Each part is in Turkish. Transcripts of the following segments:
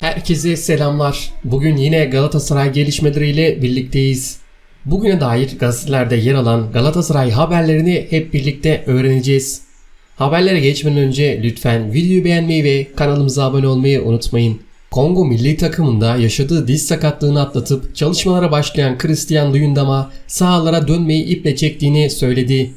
Herkese selamlar. Bugün yine Galatasaray gelişmeleriyle birlikteyiz. Bugüne dair gazetelerde yer alan Galatasaray haberlerini hep birlikte öğreneceğiz. Haberlere geçmeden önce lütfen videoyu beğenmeyi ve kanalımıza abone olmayı unutmayın. Kongo milli takımında yaşadığı diz sakatlığını atlatıp çalışmalara başlayan Christian Luyendam'a sahalara dönmeyi iple çektiğini söyledi.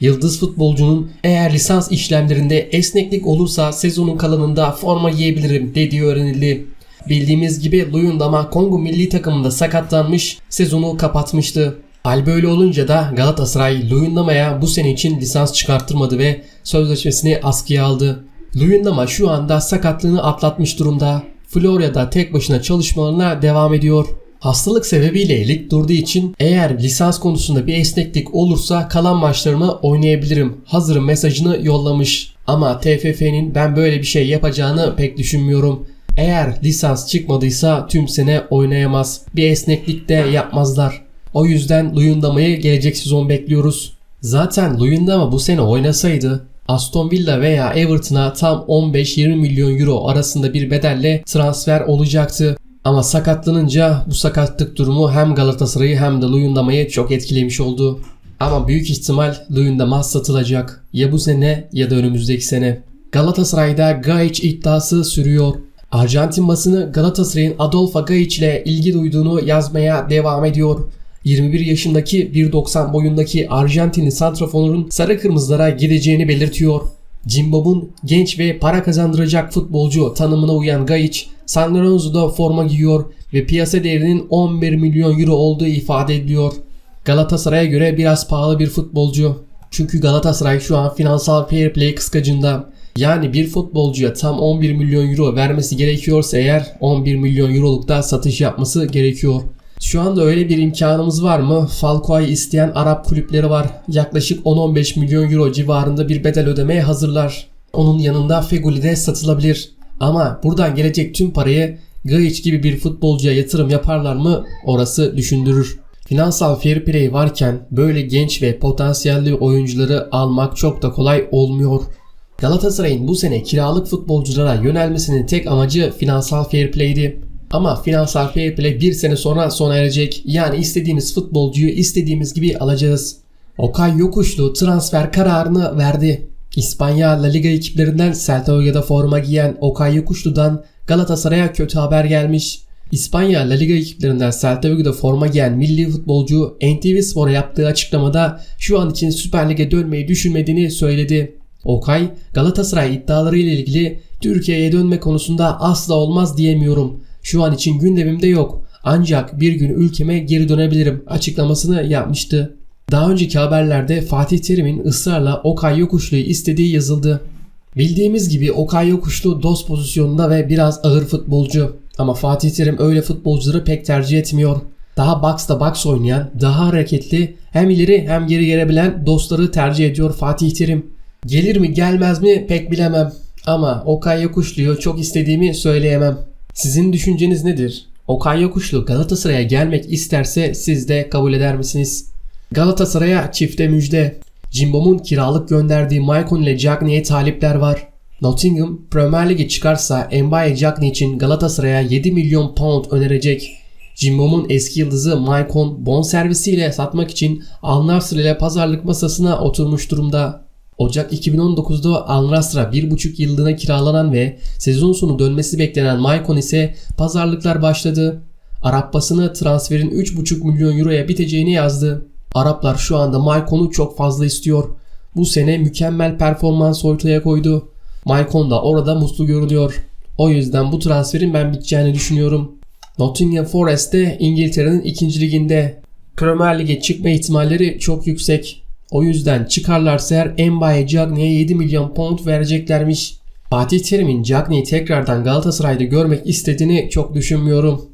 Yıldız futbolcunun eğer lisans işlemlerinde esneklik olursa sezonun kalanında forma giyebilirim dediği öğrenildi. Bildiğimiz gibi Luyendama Kongo milli takımında sakatlanmış, sezonu kapatmıştı. Hal böyle olunca da Galatasaray Luyendama'ya bu sene için lisans çıkarttırmadı ve sözleşmesini askıya aldı. Luyendama şu anda sakatlığını atlatmış durumda. Florya'da tek başına çalışmalarına devam ediyor. Hastalık sebebiyle lig durduğu için eğer lisans konusunda bir esneklik olursa kalan maçlarımı oynayabilirim. Hazırım mesajını yollamış. Ama TFF'nin ben böyle bir şey yapacağını pek düşünmüyorum. Eğer lisans çıkmadıysa tüm sene oynayamaz. Bir esneklik de yapmazlar. O yüzden Luyendama'yı gelecek sezon bekliyoruz. Zaten Luyendama bu sene oynasaydı Aston Villa veya Everton'a tam 15-20 milyon euro arasında bir bedelle transfer olacaktı. Ama sakatlanınca bu sakatlık durumu hem Galatasaray'ı hem de Luyendama'yı çok etkilemiş oldu. Ama büyük ihtimal Luyendama satılacak. Ya bu sene ya da önümüzdeki sene. Galatasaray'da Gaich iddiası sürüyor. Arjantin basını Galatasaray'ın Adolfo Gaich ile ilgi duyduğunu yazmaya devam ediyor. 21 yaşındaki 1.90 boyundaki Arjantinli santraforun sarı kırmızılara gideceğini belirtiyor. Cimbom'un genç ve para kazandıracak futbolcu tanımına uyan Gaich, San Lorenzo'da forma giyiyor ve piyasa değerinin 11 milyon euro olduğu ifade ediliyor. Galatasaray'a göre biraz pahalı bir futbolcu. Çünkü Galatasaray şu an finansal fair play kıskacında. Yani bir futbolcuya tam 11 milyon euro vermesi gerekiyorsa eğer 11 milyon eurolukta satış yapması gerekiyor. Şu anda öyle bir imkanımız var mı? Falcao'yu isteyen Arap kulüpleri var. Yaklaşık 10-15 milyon euro civarında bir bedel ödemeye hazırlar. Onun yanında Feguli de satılabilir. Ama buradan gelecek tüm parayı Gayic gibi bir futbolcuya yatırım yaparlar mı? Orası düşündürür. Finansal fair play varken böyle genç ve potansiyelli oyuncuları almak çok da kolay olmuyor. Galatasaray'ın bu sene kiralık futbolculara yönelmesinin tek amacı finansal fair play'di. Ama finansal fair play bir sene sonra sona erecek. Yani istediğimiz futbolcuyu istediğimiz gibi alacağız. Okay Yokuşlu transfer kararını verdi. İspanya La Liga ekiplerinden Celta Vigo'da forma giyen Okay Yokuşlu'dan Galatasaray'a kötü haber gelmiş. İspanya La Liga ekiplerinden Celta Vigo'da forma giyen milli futbolcu NTV Spor'a yaptığı açıklamada şu an için Süper Lig'e dönmeyi düşünmediğini söyledi. Okay, Galatasaray iddiaları ile ilgili Türkiye'ye dönme konusunda asla olmaz diyemiyorum. Şu an için gündemimde yok. Ancak bir gün ülkeme geri dönebilirim açıklamasını yapmıştı. Daha önceki haberlerde Fatih Terim'in ısrarla Okay Yokuşlu'yu istediği yazıldı. Bildiğimiz gibi Okay Yokuşlu dost pozisyonunda ve biraz ağır futbolcu. Ama Fatih Terim öyle futbolcuları pek tercih etmiyor. Daha box'ta box oynayan, daha hareketli, hem ileri hem geri gelebilen dostları tercih ediyor Fatih Terim. Gelir mi gelmez mi pek bilemem. Ama Okay Yokuşlu'yu çok istediğimi söyleyemem. Sizin düşünceniz nedir? Okay Yokuşlu Galatasaray'a gelmek isterse siz de kabul eder misiniz? Galatasaray'a çifte müjde. Cimbom'un kiralık gönderdiği Maicon ile Cagney'e talipler var. Nottingham Premier Lig'e çıkarsa Mbaye Cagney için Galatasaray'a 7 milyon pound önerecek. Cimbom'un eski yıldızı Maicon bonservisiyle satmak için Al Nassr ile pazarlık masasına oturmuş durumda. Ocak 2019'da Al Nassr'a 1,5 yıllığına kiralanan ve sezon sonu dönmesi beklenen Maicon ise pazarlıklar başladı. Arap basını transferin 3,5 milyon euroya biteceğini yazdı. Araplar şu anda Maicon'u çok fazla istiyor. Bu sene mükemmel performans ortaya koydu. Maicon da orada mutlu görünüyor. O yüzden bu transferin ben biteceğini düşünüyorum. Nottingham Forest de İngiltere'nin 2. liginde. Premier Lig'e çıkma ihtimalleri çok yüksek. O yüzden çıkarlarsa eğer Mbaye Cagney'e 7 milyon pound vereceklermiş. Fatih Terim'in Cagney'i tekrardan Galatasaray'da görmek istediğini çok düşünmüyorum.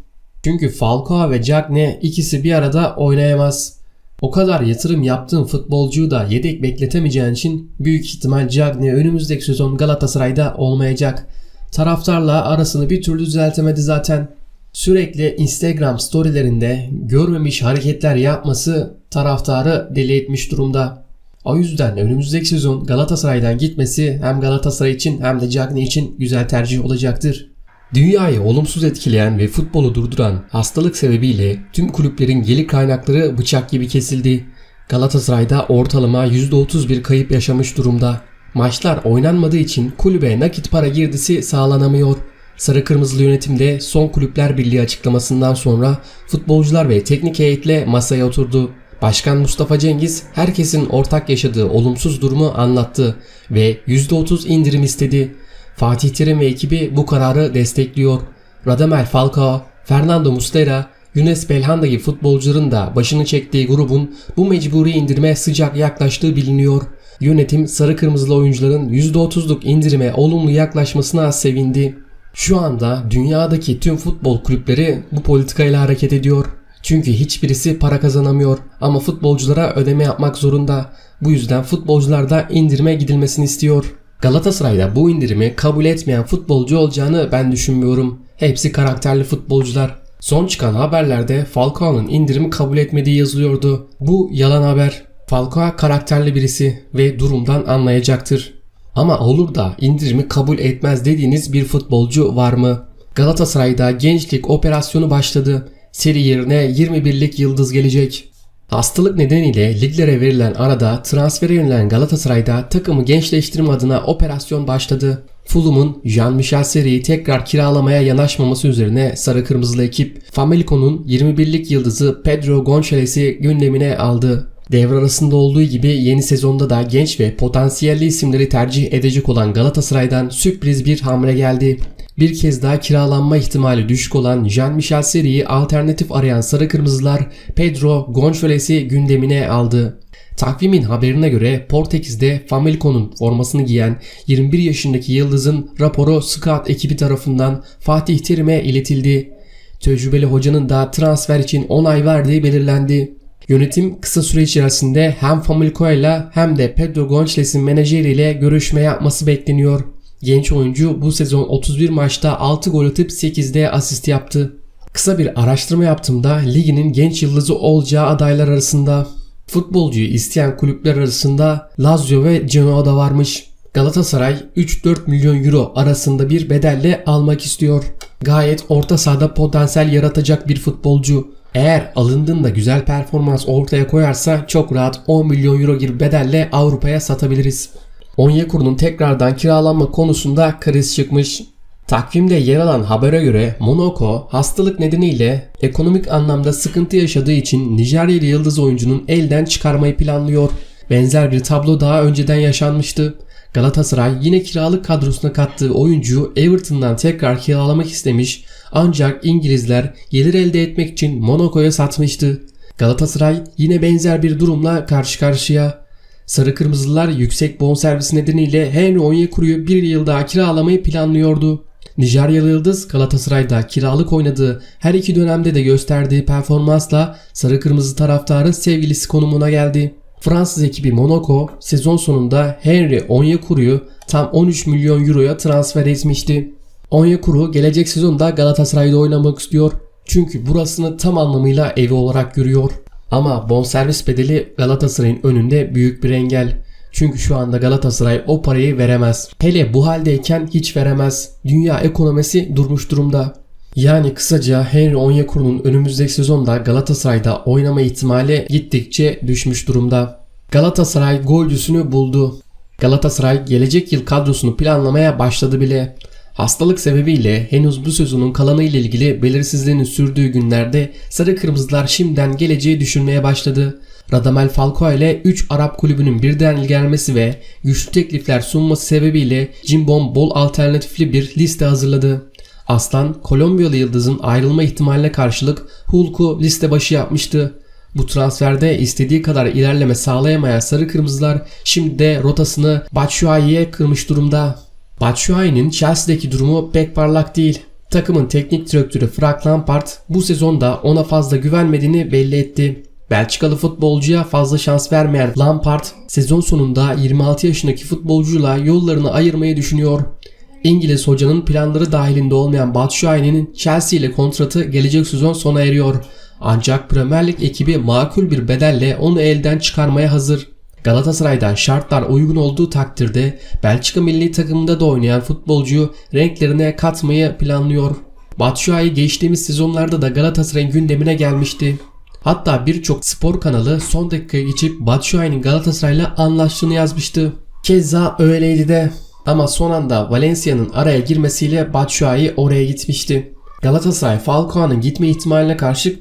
Çünkü Falcao ve Cagney ikisi bir arada oynayamaz. O kadar yatırım yaptığın futbolcuyu da yedek bekletemeyeceğin için büyük ihtimal Cagney önümüzdeki sezon Galatasaray'da olmayacak. Taraftarla arasını bir türlü düzeltemedi zaten. Sürekli Instagram storylerinde görmemiş hareketler yapması taraftarı deli etmiş durumda. O yüzden önümüzdeki sezon Galatasaray'dan gitmesi hem Galatasaray için hem de Cagney için güzel tercih olacaktır. Dünyayı olumsuz etkileyen ve futbolu durduran hastalık sebebiyle tüm kulüplerin gelir kaynakları bıçak gibi kesildi. Galatasaray'da ortalama %31 kayıp yaşamış durumda. Maçlar oynanmadığı için kulübe nakit para girdisi sağlanamıyor. Sarı Kırmızılı yönetimde son Kulüpler Birliği açıklamasından sonra futbolcular ve teknik heyetle masaya oturdu. Başkan Mustafa Cengiz herkesin ortak yaşadığı olumsuz durumu anlattı ve %30 indirim istedi. Fatih Terim ve ekibi bu kararı destekliyor. Radamel Falcao, Fernando Muslera, Yunus Belhanda gibi futbolcuların da başını çektiği grubun bu mecburi indirime sıcak yaklaştığı biliniyor. Yönetim sarı kırmızılı oyuncuların %30'luk indirime olumlu yaklaşmasına sevindi. Şu anda dünyadaki tüm futbol kulüpleri bu politikayla hareket ediyor. Çünkü hiçbirisi para kazanamıyor ama futbolculara ödeme yapmak zorunda. Bu yüzden futbolcular da indirime gidilmesini istiyor. Galatasaray'da bu indirimi kabul etmeyen futbolcu olacağını ben düşünmüyorum. Hepsi karakterli futbolcular. Son çıkan haberlerde Falcao'nun indirimi kabul etmediği yazılıyordu. Bu yalan haber. Falcao karakterli birisi ve durumdan anlayacaktır. Ama olur da indirimi kabul etmez dediğiniz bir futbolcu var mı? Galatasaray'da gençlik operasyonu başladı. Seri yerine 21'lik yıldız gelecek. Hastalık nedeniyle liglere verilen arada transfere yönelen Galatasaray'da takımı gençleştirme adına operasyon başladı. Fulham'ın Jean-Michel Seri'yi tekrar kiralamaya yanaşmaması üzerine sarı kırmızılı ekip Famelico'nun 21'lik yıldızı Pedro Gonçalves'i gündemine aldı. Devre arasında olduğu gibi yeni sezonda da genç ve potansiyelli isimleri tercih edecek olan Galatasaray'dan sürpriz bir hamle geldi. Bir kez daha kiralanma ihtimali düşük olan Jean-Michel Seri'yi alternatif arayan Sarı Kırmızılar Pedro Gonçalves'i gündemine aldı. Takvimin haberine göre Portekiz'de Famelico'nun formasını giyen 21 yaşındaki yıldızın raporu scout ekibi tarafından Fatih Terim'e iletildi. Tecrübeli hocanın da transfer için onay verdiği belirlendi. Yönetim kısa süre içerisinde hem Famelico ile hem de Pedro Gonçalves'in menajeriyle görüşme yapması bekleniyor. Genç oyuncu bu sezon 31 maçta 6 gol atıp 8'de asist yaptı. Kısa bir araştırma yaptığımda liginin genç yıldızı olacağı adaylar arasında futbolcuyu isteyen kulüpler arasında Lazio ve Genoa da varmış. Galatasaray 3-4 milyon euro arasında bir bedelle almak istiyor. Gayet orta sahada potansiyel yaratacak bir futbolcu. Eğer alındığında güzel performans ortaya koyarsa çok rahat 10 milyon euro gibi bedelle Avrupa'ya satabiliriz. Onyekuru'nun tekrardan kiralanma konusunda kriz çıkmış. Takvimde yer alan habere göre Monaco hastalık nedeniyle ekonomik anlamda sıkıntı yaşadığı için Nijeryalı yıldız oyuncunun elden çıkarmayı planlıyor. Benzer bir tablo daha önceden yaşanmıştı. Galatasaray yine kiralık kadrosuna kattığı oyuncuyu Everton'dan tekrar kiralamak istemiş ancak İngilizler gelir elde etmek için Monaco'ya satmıştı. Galatasaray yine benzer bir durumla karşı karşıya. Sarı Kırmızılar yüksek bonservis nedeniyle Henry Onyekuru'yu bir yıl daha kiralamayı planlıyordu. Nijeryalı Yıldız Galatasaray'da kiralık oynadığı her iki dönemde de gösterdiği performansla Sarı Kırmızı taraftarın sevgilisi konumuna geldi. Fransız ekibi Monaco sezon sonunda Henry Onyekuru'yu tam 13 milyon euroya transfer etmişti. Onyekuru gelecek sezonda Galatasaray'da oynamak istiyor. Çünkü burasını tam anlamıyla evi olarak görüyor. Ama bonservis bedeli Galatasaray'ın önünde büyük bir engel. Çünkü şu anda Galatasaray o parayı veremez. Hele bu haldeyken hiç veremez. Dünya ekonomisi durmuş durumda. Yani kısaca Henry Onyekuru'nun önümüzdeki sezonda Galatasaray'da oynama ihtimali gittikçe düşmüş durumda. Galatasaray golcüsünü buldu. Galatasaray gelecek yıl kadrosunu planlamaya başladı bile. Hastalık sebebiyle henüz bu sezonun kalanı ile ilgili belirsizliğinin sürdüğü günlerde Sarı Kırmızılar şimdiden geleceği düşünmeye başladı. Radamel Falcao ile 3 Arap kulübünün birden ilgilenmesi ve güçlü teklifler sunması sebebiyle Cimbom bol alternatifli bir liste hazırladı. Aslan Kolombiyalı yıldızın ayrılma ihtimaline karşılık Hulk'u liste başı yapmıştı. Bu transferde istediği kadar ilerleme sağlayamayan Sarı Kırmızılar şimdi de rotasını Batshuayi'ye kırmış durumda. Batshuayi'nin Chelsea'deki durumu pek parlak değil. Takımın teknik direktörü Frank Lampard bu sezonda ona fazla güvenmediğini belli etti. Belçikalı futbolcuya fazla şans vermeyen Lampard sezon sonunda 26 yaşındaki futbolcuyla yollarını ayırmayı düşünüyor. İngiliz hocanın planları dahilinde olmayan Batshuayi'nin Chelsea ile kontratı gelecek sezon sona eriyor. Ancak Premier Lig ekibi makul bir bedelle onu elden çıkarmaya hazır. Galatasaray'dan şartlar uygun olduğu takdirde Belçika milli takımında da oynayan futbolcuyu renklerine katmayı planlıyor. Batshuayi geçtiğimiz sezonlarda da Galatasaray'ın gündemine gelmişti. Hatta birçok spor kanalı son dakika geçip Batshuayi'nin Galatasaray'la anlaştığını yazmıştı. Keza öyleydi de ama son anda Valencia'nın araya girmesiyle Batshuayi oraya gitmişti. Galatasaray Falcao'nun gitme ihtimaline karşı